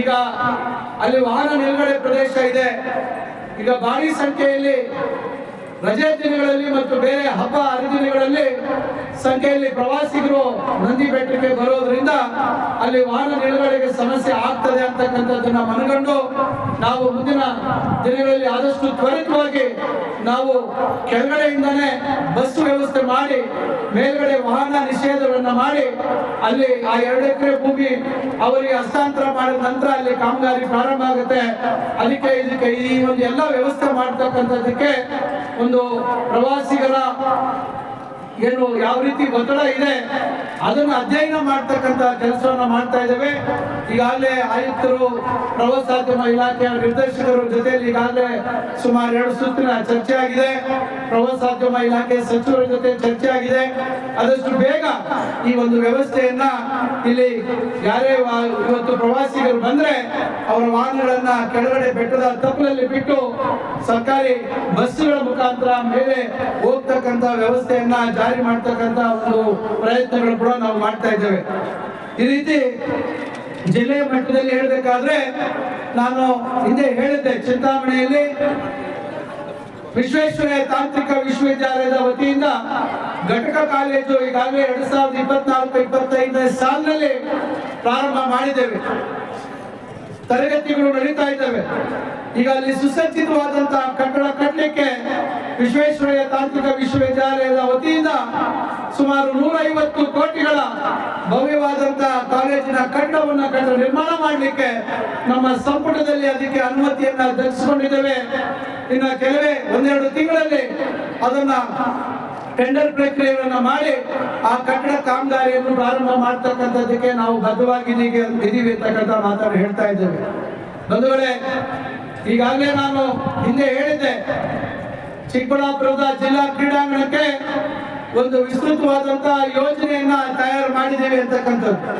ಈಗ ಅಲ್ಲಿ ವಾಹನ ನಿಲುಗಡೆ ಪ್ರದೇಶ ಇದೆ. ಈಗ ಭಾರಿ ಸಂಖ್ಯೆಯಲ್ಲಿ ರಜೆ ದಿನಗಳಲ್ಲಿ ಮತ್ತು ಬೇರೆ ಹಬ್ಬ ಹರಿದಿನಗಳಲ್ಲಿ ಸಂಖ್ಯೆಯಲ್ಲಿ ಪ್ರವಾಸಿಗರು ನಂದಿ ಬೆಟ್ಟಕ್ಕೆ ಬರೋದ್ರಿಂದ ಅಲ್ಲಿ ವಾಹನ ನಿಲುಗಡೆಗೆ ಸಮಸ್ಯೆ ಆಗ್ತದೆ ಅಂತಕ್ಕಂಥದ್ದನ್ನ ಮನಗಂಡು ನಾವು ಮುಂದಿನ ದಿನಗಳಲ್ಲಿ ಆದಷ್ಟು ತ್ವರಿತವಾಗಿ ನಾವು ಕೆಳಗಡೆಯಿಂದನೇ ಬಸ್ ವ್ಯವಸ್ಥೆ ಮಾಡಿ, ಮೇಲ್ಗಡೆ ವಾಹನ ನಿಷೇಧವನ್ನು ಮಾಡಿ, ಅಲ್ಲಿ ಆ ಎರಡು ಎಕರೆ ಭೂಮಿ ಅವರಿಗೆ ಹಸ್ತಾಂತರ ಮಾಡಿದ ನಂತರ ಅಲ್ಲಿ ಕಾಮಗಾರಿ ಪ್ರಾರಂಭ ಆಗುತ್ತೆ. ಅದಕ್ಕೆ ಇದಕ್ಕೆ ಈ ಒಂದು ಎಲ್ಲ ವ್ಯವಸ್ಥೆ ಮಾಡ್ತಕ್ಕಂಥದ್ದಕ್ಕೆ ಒಂದು ಪ್ರವಾಸಿಗರ ಏನು ಯಾವ ರೀತಿ ಒತ್ತಡ ಇದೆ, ಅದನ್ನು ಅಧ್ಯಯನ ಮಾಡ್ತಕ್ಕಂಥ ಕೆಲಸವನ್ನ ಮಾಡ್ತಾ ಇದ್ದೇವೆ. ಈಗಾಗಲೇ ಆಯುಕ್ತರು, ಪ್ರವಾಸೋದ್ಯಮ ಇಲಾಖೆಯ ನಿರ್ದೇಶಕರ ಜೊತೆಯಲ್ಲಿ ಈಗಾಗಲೇ ಸುಮಾರು ಎರಡು ಸುತ್ತಿನ ಚರ್ಚೆ ಆಗಿದೆ. ಪ್ರವಾಸೋದ್ಯಮ ಇಲಾಖೆ ಸಚಿವರ ಜೊತೆ ಚರ್ಚೆ ಆಗಿದೆ. ಆದಷ್ಟು ಬೇಗ ಈ ಒಂದು ವ್ಯವಸ್ಥೆಯನ್ನ ಇಲ್ಲಿ ಯಾರೇ ಇವತ್ತು ಪ್ರವಾಸಿಗರು ಬಂದ್ರೆ ಅವರ ವಾಹನಗಳನ್ನ ಕೆಳಗಡೆ ಬೆಟ್ಟದ ತಪ್ಪಲಲ್ಲಿ ಬಿಟ್ಟು ಸರ್ಕಾರಿ ಬಸ್ಸುಗಳ ಮುಖಾಂತರ ಮೇಲೆ ಹೋಗ್ತಕ್ಕಂತ ವ್ಯವಸ್ಥೆಯನ್ನ ಜಾರಿ ಮಾಡ್ತಕ್ಕಂತ ಒಂದು ಪ್ರಯತ್ನಗಳು ಕೂಡ ನಾವು ಮಾಡ್ತಾ ಇದ್ದೇವೆ. ಈ ರೀತಿ ಜಿಲ್ಲೆಯ ಮಟ್ಟದಲ್ಲಿ ಹೇಳಬೇಕಾದ್ರೆ, ನಾನು ಹಿಂದೆ ಹೇಳಿದ್ದೆ, ಚಿಂತಾಮಣೆಯಲ್ಲಿ ವಿಶ್ವೇಶ್ವರಯ್ಯ ತಾಂತ್ರಿಕ ವಿಶ್ವವಿದ್ಯಾಲಯದ ವತಿಯಿಂದ ಘಟಕ ಕಾಲೇಜು ಈಗಾಗಲೇ ಎರಡ್ ಸಾವಿರದ ಇಪ್ಪತ್ನಾಲ್ಕು, ಇಪ್ಪತ್ತೈದನೇ ಸಾಲಿನಲ್ಲಿ ಪ್ರಾರಂಭ ಮಾಡಿದ್ದೇವೆ. ತರಗತಿಗಳು ನಡೀತಾ ಇದ್ದಾವೆ. ಈಗ ಅಲ್ಲಿ ಸುಸಜ್ಜಿತವಾದಂತಹ ಕಟ್ಟಡ ವಿಶ್ವೇಶ್ವರಯ್ಯ ತಾಂತ್ರಿಕ ವಿಶ್ವವಿದ್ಯಾಲಯದ ವತಿಯಿಂದ ಸುಮಾರು ನೂರೈವತ್ತು ಕೋಟಿಗಳ ಭವ್ಯವಾದಂತಹ ಕಾಲೇಜಿನ ಕಟ್ಟಡವನ್ನು ಕಟ್ಟಡ ನಿರ್ಮಾಣ ಮಾಡಲಿಕ್ಕೆ ನಮ್ಮ ಸಂಪುಟದಲ್ಲಿ ಅದಕ್ಕೆ ಅನುಮತಿಯನ್ನ ದೊರಕಿಸಿಕೊಂಡಿದ್ದೇವೆ ಇನ್ನು ಕೆಲವೇ ಒಂದೆರಡು ತಿಂಗಳಲ್ಲಿ ಅದನ್ನ ಟೆಂಡರ್ ಪ್ರಕ್ರಿಯೆಯನ್ನು ಮಾಡಿ ಆ ಕಟ್ಟಡ ಕಾಮಗಾರಿಯನ್ನು ಪ್ರಾರಂಭ ಮಾಡ್ತಕ್ಕಂಥದ್ದಕ್ಕೆ ನಾವು ಬದ್ಧವಾಗಿದ್ದೀವಿ ಇದೀವಿ ಅಂತಕ್ಕಂಥ ಮಾತನ್ನು ಹೇಳ್ತಾ ಇದ್ದೇವೆ. ಬಂಧುಗಳೇ, ಈಗಾಗಲೇ ನಾನು ಹಿಂದೆ ಹೇಳಿದ್ದೆ ಚಿಕ್ಕಬಳ್ಳಾಪುರದ ಜಿಲ್ಲಾ ಕ್ರೀಡಾಂಗಣಕ್ಕೆ ಒಂದು ವಿಸ್ತೃತವಾದಂತಹ ಯೋಜನೆಯನ್ನ ತಯಾರು ಮಾಡಿದ್ದೇವೆ ಅಂತಕ್ಕಂಥದ್ದು.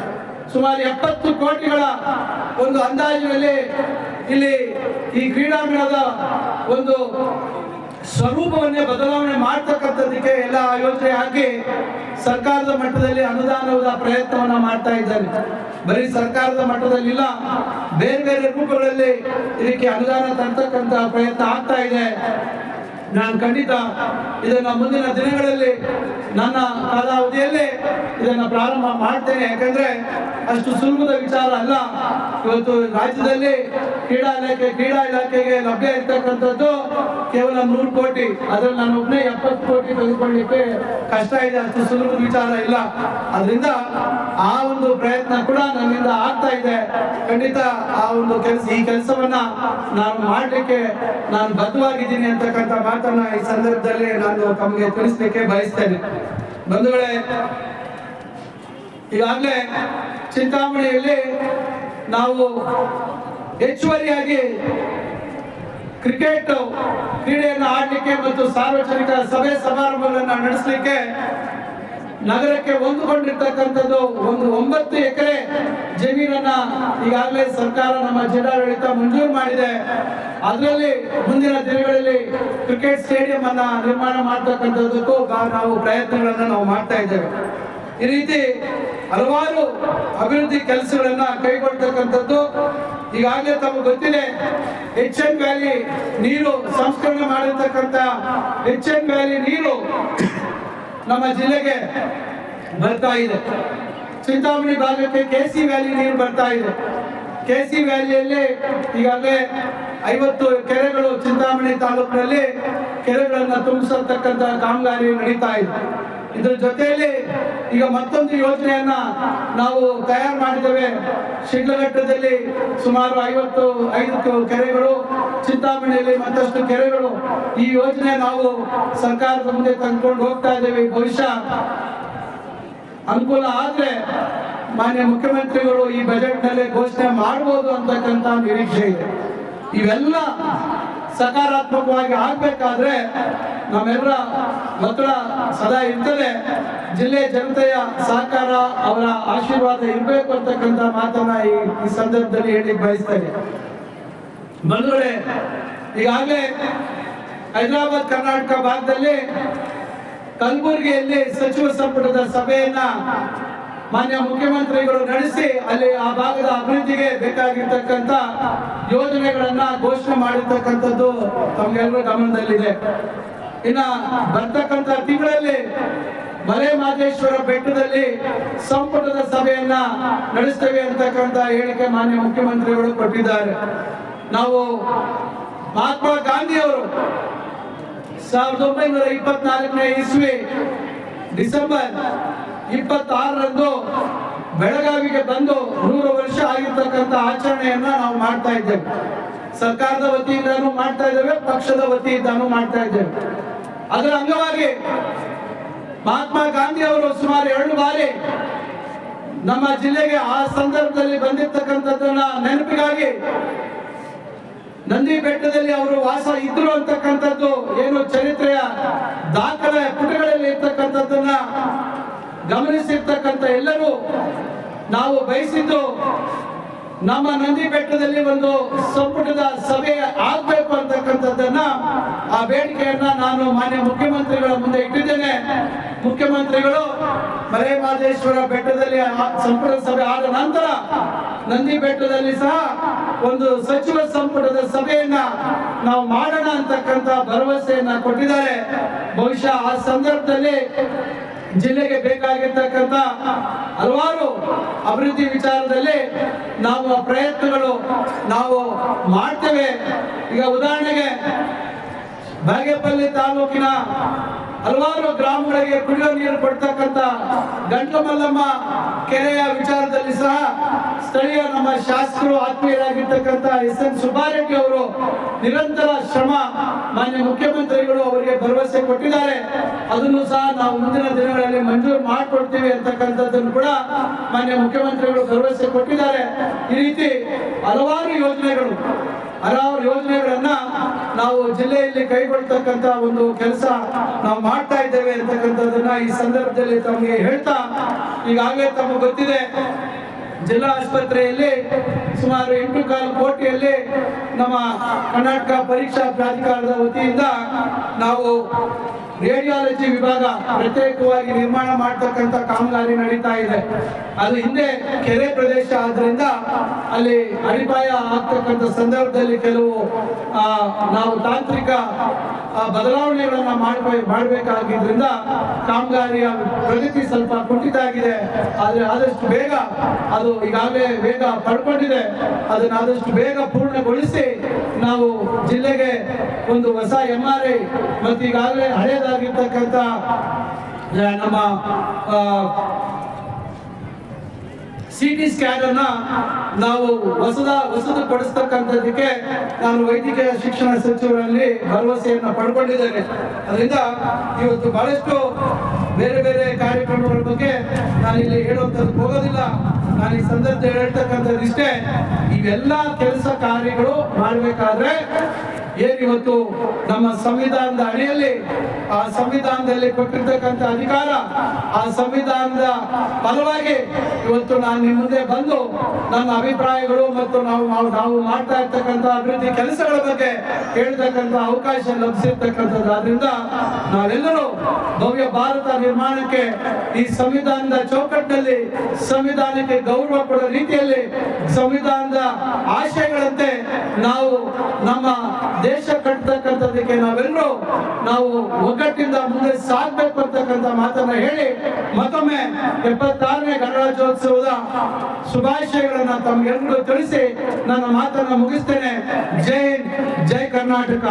ಸುಮಾರು ಎಪ್ಪತ್ತು ಕೋಟಿಗಳ ಒಂದು ಅಂದಾಜಿನಲ್ಲಿ ಇಲ್ಲಿ ಈ ಕ್ರೀಡಾಂಗಣದ ಒಂದು ಸ್ವರೂಪವನ್ನೇ ಬದಲಾವಣೆ ಮಾಡ್ತಕ್ಕಂಥದ್ದಕ್ಕೆ ಎಲ್ಲ ಯೋಜನೆ ಹಾಕಿ ಸರ್ಕಾರದ ಮಟ್ಟದಲ್ಲಿ ಅನುದಾನದ ಪ್ರಯತ್ನವನ್ನ ಮಾಡ್ತಾ ಇದ್ದಾರೆ. ಬರೀ ಸರ್ಕಾರದ ಮಟ್ಟದಲ್ಲಿ ಇಲ್ಲ ಬೇರೆ ಬೇರೆ ರೂಪಗಳಲ್ಲಿ ಇದಕ್ಕೆ ಅನುದಾನ ತರ್ತಕ್ಕಂತಹ ಪ್ರಯತ್ನ ಆಗ್ತಾ ಇದೆ. ನಾನು ಖಂಡಿತ ಇದನ್ನ ಮುಂದಿನ ದಿನಗಳಲ್ಲಿ ನನ್ನ ಕಾಲಾವಧಿಯಲ್ಲೇ ಇದನ್ನ ಪ್ರಾರಂಭ ಮಾಡ್ತೇನೆ. ಯಾಕಂದ್ರೆ ಅಷ್ಟು ಸುಲಭದ ವಿಚಾರ ಅಲ್ಲ. ಇವತ್ತು ರಾಜ್ಯದಲ್ಲಿ ಕ್ರೀಡಾ ಇಲಾಖೆ, ಕ್ರೀಡಾ ಇಲಾಖೆಗೆ ಲಭ್ಯ ಇರ್ತಕ್ಕಂಥದ್ದು ಕೇವಲ ನೂರು ಕೋಟಿ. ಅದ್ರಲ್ಲಿ ನಾನು ಒಬ್ಬನೇ ಎಪ್ಪತ್ತು ಕೋಟಿ ತೆಗೆದುಕೊಳ್ಳಿಕ್ಕೆ ಕಷ್ಟ ಇದೆ. ಅಷ್ಟು ಸುಲಭದ ವಿಚಾರ ಇಲ್ಲ. ಅದರಿಂದ ಆ ಒಂದು ಪ್ರಯತ್ನ ಕೂಡ ನನ್ನಿಂದ ಆಗ್ತಾ ಇದೆ. ಖಂಡಿತ ಆ ಒಂದು ಕೆಲಸ, ಈ ಕೆಲಸವನ್ನ ನಾನು ಮಾಡಲಿಕ್ಕೆ ನಾನು ಬದ್ಧವಾಗಿದ್ದೀನಿ ಅಂತಕ್ಕಂಥ ಮಾತನ್ನ ಈ ಸಂದರ್ಭದಲ್ಲಿ ನಾನು ತಮಗೆ ತಿಳಿಸ್ಲಿಕ್ಕೆ ಬಯಸ್ತೇನೆ. ಬಂಧುಗಳೇ, ಈಗಾಗಲೇ ಚಿಂತಾಮಣಿಯಲ್ಲಿ ನಾವು ಹೆಚ್ಚುವರಿಯಾಗಿ ಕ್ರಿಕೆಟ್ ಕ್ರೀಡೆಯನ್ನು ಆಡಲಿಕ್ಕೆ ಮತ್ತು ಸಾರ್ವಜನಿಕ ಸಭೆ ಸಮಾರಂಭಗಳನ್ನು ನಡೆಸಲಿಕ್ಕೆ ನಗರಕ್ಕೆ ಹೊಂದಿಕೊಂಡಿರ್ತಕ್ಕಂಥದ್ದು ಒಂದು ಒಂಬತ್ತು ಎಕರೆ ಜಮೀನನ್ನ ಈಗಾಗಲೇ ಸರ್ಕಾರ ನಮ್ಮ ಜಿಲ್ಲಾಡಳಿತ ಮಂಜೂರು ಮಾಡಿದೆ. ಅದರಲ್ಲಿ ಮುಂದಿನ ದಿನಗಳಲ್ಲಿ ಕ್ರಿಕೆಟ್ ಸ್ಟೇಡಿಯಂ ಅನ್ನ ನಿರ್ಮಾಣ ಮಾಡ್ತಕ್ಕಂಥದ್ದಕ್ಕೂ ನಾವು ಪ್ರಯತ್ನಗಳನ್ನ ನಾವು ಮಾಡ್ತಾ ಇದ್ದೇವೆ. ಈ ರೀತಿ ಹಲವಾರು ಅಭಿವೃದ್ಧಿ ಕೆಲಸಗಳನ್ನ ಕೈಗೊಳ್ತಕ್ಕಂಥದ್ದು ಈಗಾಗಲೇ ತಮಗೆ ಗೊತ್ತಿದೆ ಎಚ್ ಎನ್ ವ್ಯಾಲಿ ನೀರು ಸಂಸ್ಕರಣೆ ಮಾಡಿರ್ತಕ್ಕಂಥ ಎಚ್ ಎನ್ ವ್ಯಾಲಿ ನೀರು ನಮ್ಮ ಜಿಲ್ಲೆಗೆ ಬರ್ತಾ ಇದೆ. ಚಿಂತಾಮಣಿ ಭಾಗಕ್ಕೆ ಕೆ ಸಿ ವ್ಯಾಲಿ ನೀರು ಬರ್ತಾ ಇದೆ. ಕೆ ಸಿ ವ್ಯಾಲಿಯಲ್ಲಿ ಈಗಾಗಲೇ ಐವತ್ತು ಕೆರೆಗಳು ಚಿಂತಾಮಣಿ ತಾಲೂಕಿನಲ್ಲಿ ಕೆರೆಗಳನ್ನು ತುಂಬಿಸತಕ್ಕಂತ ಕಾಮಗಾರಿ ನಡೀತಾ ಇದೆ. ಇದ್ರ ಜೊತೆಯಲ್ಲಿ ಈಗ ಮತ್ತೊಂದು ಯೋಜನೆಯನ್ನ ನಾವು ತಯಾರು ಮಾಡಿದ್ದೇವೆ. ಶಿಡ್ಲಘಟ್ಟದಲ್ಲಿ ಸುಮಾರು ಐವತ್ತು ಐದು ಕೆರೆಗಳು, ಚಿಂತಾಮಣಿಯಲ್ಲಿ ಮತ್ತಷ್ಟು ಕೆರೆಗಳು. ಈ ಯೋಜನೆ ನಾವು ಸರ್ಕಾರದ ಮುಂದೆ ತಂದ್ಕೊಂಡು ಹೋಗ್ತಾ ಇದ್ದೇವೆ. ಬಹುಶಃ ಅನುಕೂಲ ಆದ್ರೆ ಮಾನ್ಯ ಮುಖ್ಯಮಂತ್ರಿಗಳು ಈ ಬಜೆಟ್ನಲ್ಲಿ ಘೋಷಣೆ ಮಾಡಬಹುದು ಅಂತಕ್ಕಂಥ ನಿರೀಕ್ಷೆ ಇದೆ. ಇವೆಲ್ಲ ಸಕಾರಾತ್ಮಕವಾಗಿ ಆಗ್ಬೇಕಾದ್ರೆ ನಮ್ಮೆಲ್ಲರ ಒತ್ತಡ ಸದಾ ಇರ್ತದೆ ಜಿಲ್ಲೆ ಜನತೆಯ ಸಹಕಾರ, ಅವರ ಆಶೀರ್ವಾದ ಇರಬೇಕು ಅಂತಕ್ಕಂಥ ಮಾತನ್ನ ಈ ಸಂದರ್ಭದಲ್ಲಿ ಹೇಳಿ ಬಯಸ್ತೇನೆ. ಬಂಧುಗಳೇ, ಈಗಾಗಲೇ ಹೈದರಾಬಾದ್ ಕರ್ನಾಟಕ ಭಾಗದಲ್ಲಿ ಕಲಬುರಗಿಯಲ್ಲಿ ಸಚಿವ ಸಂಪುಟದ ಸಭೆಯನ್ನ ಮಾನ್ಯ ಮುಖ್ಯಮಂತ್ರಿಗಳು ನಡೆಸಿ ಅಲ್ಲಿ ಆ ಭಾಗದ ಅಭಿವೃದ್ಧಿಗೆ ಬೇಕಾಗಿರ್ತಕ್ಕಂಥ ಯೋಜನೆಗಳನ್ನ ಘೋಷಣೆ ಮಾಡಿರ್ತಕ್ಕಂಥದ್ದು ತಮ್ಗೆಲ್ಲರೂ ಗಮನದಲ್ಲಿದೆ. ಇನ್ನ ಬರ್ತಕ್ಕಂಥ ತಿಂಗಳಲ್ಲಿ ಮಲೆ ಮಾದೇಶ್ವರ ಬೆಟ್ಟದಲ್ಲಿ ಸಂಪುಟದ ಸಭೆಯನ್ನ ನಡೆಸ್ತೇವೆ ಅಂತಕ್ಕಂಥ ಹೇಳಿಕೆ ಮಾನ್ಯ ಮುಖ್ಯಮಂತ್ರಿಗಳು ಕೊಟ್ಟಿದ್ದಾರೆ. ನಾವು ಮಹಾತ್ಮ ಗಾಂಧಿಯವರು ಸಾವಿರದ ಒಂಬೈನೂರ ಇಪ್ಪತ್ನಾಲ್ಕನೇ ಇಸ್ವಿ ಡಿಸೆಂಬರ್ ಇಪ್ಪತ್ತಾರರಂದು ಬೆಳಗಾವಿಗೆ ಬಂದು ನೂರು ವರ್ಷ ಆಗಿರ್ತಕ್ಕಂಥ ಆಚರಣೆಯನ್ನ ನಾವು ಮಾಡ್ತಾ ಇದ್ದೇವೆ. ಸರ್ಕಾರದ ವತಿಯಿಂದನೂ ಮಾಡ್ತಾ ಇದ್ದೇವೆ, ಪಕ್ಷದ ವತಿಯಿಂದನೂ ಮಾಡ್ತಾ ಇದ್ದೇವೆ. ಅದರ ಅಂಗವಾಗಿ ಮಹಾತ್ಮ ಗಾಂಧಿ ಅವರು ಸುಮಾರು ಎರಡು ಬಾರಿ ನಮ್ಮ ಜಿಲ್ಲೆಗೆ ಆ ಸಂದರ್ಭದಲ್ಲಿ ಬಂದಿರ್ತಕ್ಕಂಥದ್ದನ್ನ ನೆನಪಿಗಾಗಿ ನಂದಿ ಬೆಟ್ಟದಲ್ಲಿ ಅವರು ವಾಸ ಇದ್ರು ಅಂತಕ್ಕಂಥದ್ದು ಏನು ಚರಿತ್ರೆಯ ದಾಖಲೆ ಪುಟಗಳಲ್ಲಿ ಇರ್ತಕ್ಕಂಥದ್ದನ್ನ ಗಮನಿಸಿರ್ತಕ್ಕಂಥ ಎಲ್ಲರೂ ನಾವು ಬಯಸಿದ್ದು ನಮ್ಮ ನಂದಿ ಬೆಟ್ಟದಲ್ಲಿ ಒಂದು ಸಂಪುಟದ ಸಭೆ ಆಗ್ಬೇಕು ಅಂತಕ್ಕಂಥದ್ದನ್ನ ಆ ಬೇಡಿಕೆಯನ್ನ ನಾನು ಮಾನ್ಯ ಮುಖ್ಯಮಂತ್ರಿಗಳ ಮುಂದೆ ಇಟ್ಟಿದ್ದೇನೆ. ಮುಖ್ಯಮಂತ್ರಿಗಳು ಮಲೆ ಮಹದೇಶ್ವರ ಬೆಟ್ಟದಲ್ಲಿ ಸಂಪುಟ ಸಭೆ ಆದ ನಂತರ ನಂದಿ ಬೆಟ್ಟದಲ್ಲಿ ಸಹ ಒಂದು ಸಚಿವ ಸಂಪುಟದ ಸಭೆಯನ್ನ ನಾವು ಮಾಡೋಣ ಅಂತಕ್ಕಂಥ ಭರವಸೆಯನ್ನ ಕೊಟ್ಟಿದ್ದಾರೆ. ಬಹುಶಃ ಆ ಸಂದರ್ಭದಲ್ಲಿ ಜಿಲ್ಲೆಗೆ ಬೇಕಾಗಿರ್ತಕ್ಕಂಥ ಹಲವಾರು ಅಭಿವೃದ್ಧಿ ವಿಚಾರದಲ್ಲಿ ನಾವು ಪ್ರಯತ್ನಗಳು ನಾವು ಮಾಡ್ತೇವೆ. ಈಗ ಉದಾಹರಣೆಗೆ ಬಾಗೇಪಲ್ಲಿ ತಾಲೂಕಿನ ಹಲವಾರು ಗ್ರಾಮಗಳಿಗೆ ಕುಡಿಯುವ ನೀರು ಕೊಡ್ತಕ್ಕಂಥ ಗಂಟಮಲ್ಲಮ್ಮ ಕೆರೆಯ ವಿಚಾರದಲ್ಲಿ ಸಹ ಸ್ಥಳೀಯ ನಮ್ಮ ಶಾಸಕರು ಆತ್ಮೀಯರಾಗಿರ್ತಕ್ಕಂಥ ಎಸ್ ಎನ್ ಸುಬ್ಬಾರೆಡ್ಡಿ ಅವರು ನಿರಂತರ ಶ್ರಮ ಮಾನ್ಯ ಮುಖ್ಯಮಂತ್ರಿಗಳು ಅವರಿಗೆ ಭರವಸೆ ಕೊಟ್ಟಿದ್ದಾರೆ. ಅದನ್ನು ಸಹ ನಾವು ಮುಂದಿನ ದಿನಗಳಲ್ಲಿ ಮಂಜೂರು ಮಾಡಿಕೊಡ್ತೀವಿ ಅಂತಕ್ಕಂಥದ್ದನ್ನು ಕೂಡ ಮಾನ್ಯ ಮುಖ್ಯಮಂತ್ರಿಗಳು ಭರವಸೆ ಕೊಟ್ಟಿದ್ದಾರೆ. ಈ ರೀತಿ ಹಲವಾರು ಯೋಜನೆಗಳು ಹಲವಾರು ಯೋಜನೆಗಳನ್ನ ನಾವು ಜಿಲ್ಲೆಯಲ್ಲಿ ಕೈಗೊಳ್ತಕ್ಕಂತ ಒಂದು ಕೆಲಸ ನಾವು ಮಾಡ್ತಾ ಇದ್ದೇವೆ ಅಂತಕ್ಕಂಥದ್ದನ್ನ ಈ ಸಂದರ್ಭದಲ್ಲಿ ತಮಗೆ ಹೇಳ್ತಾ, ಈಗಾಗಲೇ ತಮಗೆ ಗೊತ್ತಿದೆ, ಜಿಲ್ಲಾ ಆಸ್ಪತ್ರೆಯಲ್ಲಿ ಸುಮಾರು ಎಂಟು ಕಾಲು ಕೋಟಿಯಲ್ಲಿ ನಮ್ಮ ಕರ್ನಾಟಕ ಪರೀಕ್ಷಾ ಪ್ರಾಧಿಕಾರದ ವತಿಯಿಂದ ನಾವು ರೇಡಿಯಾಲಜಿ ವಿಭಾಗ ಪ್ರತ್ಯೇಕವಾಗಿ ನಿರ್ಮಾಣ ಮಾಡ್ತಕ್ಕಂಥ ಕಾಮಗಾರಿ ನಡೀತಾ ಇದೆ. ಅದು ಹಿಂದೆ ಕೆರೆ ಪ್ರದೇಶ ಆದ್ರಿಂದ ಅಲ್ಲಿ ಅಡಿಪಾಯ ಆಗ್ತಕ್ಕಂಥ ಸಂದರ್ಭದಲ್ಲಿ ಕೆಲವು ನಾವು ತಾಂತ್ರಿಕ ಬದಲಾವಣೆಗಳನ್ನ ಮಾಡಬೇಕು ಮಾಡಬೇಕಾಗಿದ್ರಿಂದ ಕಾಮಗಾರಿಯ ಪ್ರಗತಿ ಸ್ವಲ್ಪ ಕುಂಠಿತ ಆದರೆ ಆದಷ್ಟು ಬೇಗ ಅದು ಈಗಾಗಲೇ ಬೇಗ ಪಡ್ಕೊಂಡಿದೆ. ಅದನ್ನು ಆದಷ್ಟು ಬೇಗ ಪೂರ್ಣಗೊಳಿಸಿ ನಾವು ಜಿಲ್ಲೆಗೆ ಒಂದು ಹೊಸ ಎಂ ಆರ್ ಐ ಮತ್ತು ಈಗಾಗಲೇ ಹಳೆಯದಾಗಿರ್ತಕ್ಕಂಥ ನಮ್ಮ ಸಿ ಟಿ ಸ್ಕ್ಯಾನ್ ಅನ್ನ ನಾವು ಹೊಸದ, ಹೊಸದು ಪಡಿಸ್ತಕ್ಕಂಥದ್ದಕ್ಕೆ ನಾನು ವೈದ್ಯಕೀಯ ಶಿಕ್ಷಣ ಸಚಿವರಲ್ಲಿ ಭರವಸೆಯನ್ನು ಪಡ್ಕೊಂಡಿದ್ದೇನೆ. ಅದರಿಂದ ಇವತ್ತು ಬಹಳಷ್ಟು ಬೇರೆ ಬೇರೆ ಕಾರ್ಯಕ್ರಮಗಳ ಬಗ್ಗೆ ನಾನು ಇಲ್ಲಿ ಹೇಳುವಂಥದ್ದು ಹೋಗೋದಿಲ್ಲ. ನಾನು ಈ ಸಂದರ್ಭದಲ್ಲಿ ಹೇಳ್ತಕ್ಕಂಥದ್ದು ಇಷ್ಟೇ ಇವೆಲ್ಲ ಕೆಲಸ ಕಾರ್ಯಗಳು ಮಾಡಬೇಕಾದ್ರೆ ಏನಿವತ್ತು ನಮ್ಮ ಸಂವಿಧಾನದ ಅಡಿಯಲ್ಲಿ, ಆ ಸಂವಿಧಾನದಲ್ಲಿ ಕೊಟ್ಟಿರ್ತಕ್ಕಂಥ ಅಧಿಕಾರ, ಆ ಸಂವಿಧಾನದ ಫಲವಾಗಿ ಇವತ್ತು ನಾನು ನಿಮ್ಮ ಮುಂದೆ ಬಂದು ನನ್ನ ಅಭಿಪ್ರಾಯಗಳು ಮತ್ತು ನಾವು ನಾವು ಮಾಡ್ತಾ ಇರ್ತಕ್ಕಂಥ ಅಭಿವೃದ್ಧಿ ಕೆಲಸಗಳ ಬಗ್ಗೆ ಹೇಳ್ತಕ್ಕಂಥ ಅವಕಾಶ ಲಭಿಸಿರ್ತಕ್ಕಂಥದ್ದು. ಆದ್ರಿಂದ ನಾವೆಲ್ಲರೂ ಭವ್ಯ ಭಾರತ ನಿರ್ಮಾಣಕ್ಕೆ ಈ ಸಂವಿಧಾನದ ಚೌಕಟ್ಟಿನಲ್ಲಿ ಸಂವಿಧಾನಕ್ಕೆ ಗೌರವ ಕೊಡೋ ರೀತಿಯಲ್ಲಿ ಸಂವಿಧಾನದ ಆಶಯಗಳಂತೆ ನಾವು ನಮ್ಮ ದೇಶ ಕಟ್ಟತಕ್ಕಂಥದ್ದಕ್ಕೆ ನಾವೆಲ್ಲರೂ ನಾವು ಒಗ್ಗಟ್ಟಿಂದ ಮುಂದೆ ಸಾಗಬೇಕು ಅಂತಕ್ಕಂಥ ಮಾತನ್ನ ಹೇಳಿ ಮತ್ತೊಮ್ಮೆ ಎಪ್ಪತ್ತಾರನೇ ಗಣರಾಜ್ಯೋತ್ಸವದ ಶುಭಾಶಯಗಳನ್ನ ತಮ್ಗೆಲ್ಲರಿಗೂ ತಿಳಿಸಿ ನನ್ನ ಮಾತನ್ನ ಮುಗಿಸ್ತೇನೆ. ಜೈ ಜೈ ಕರ್ನಾಟಕ.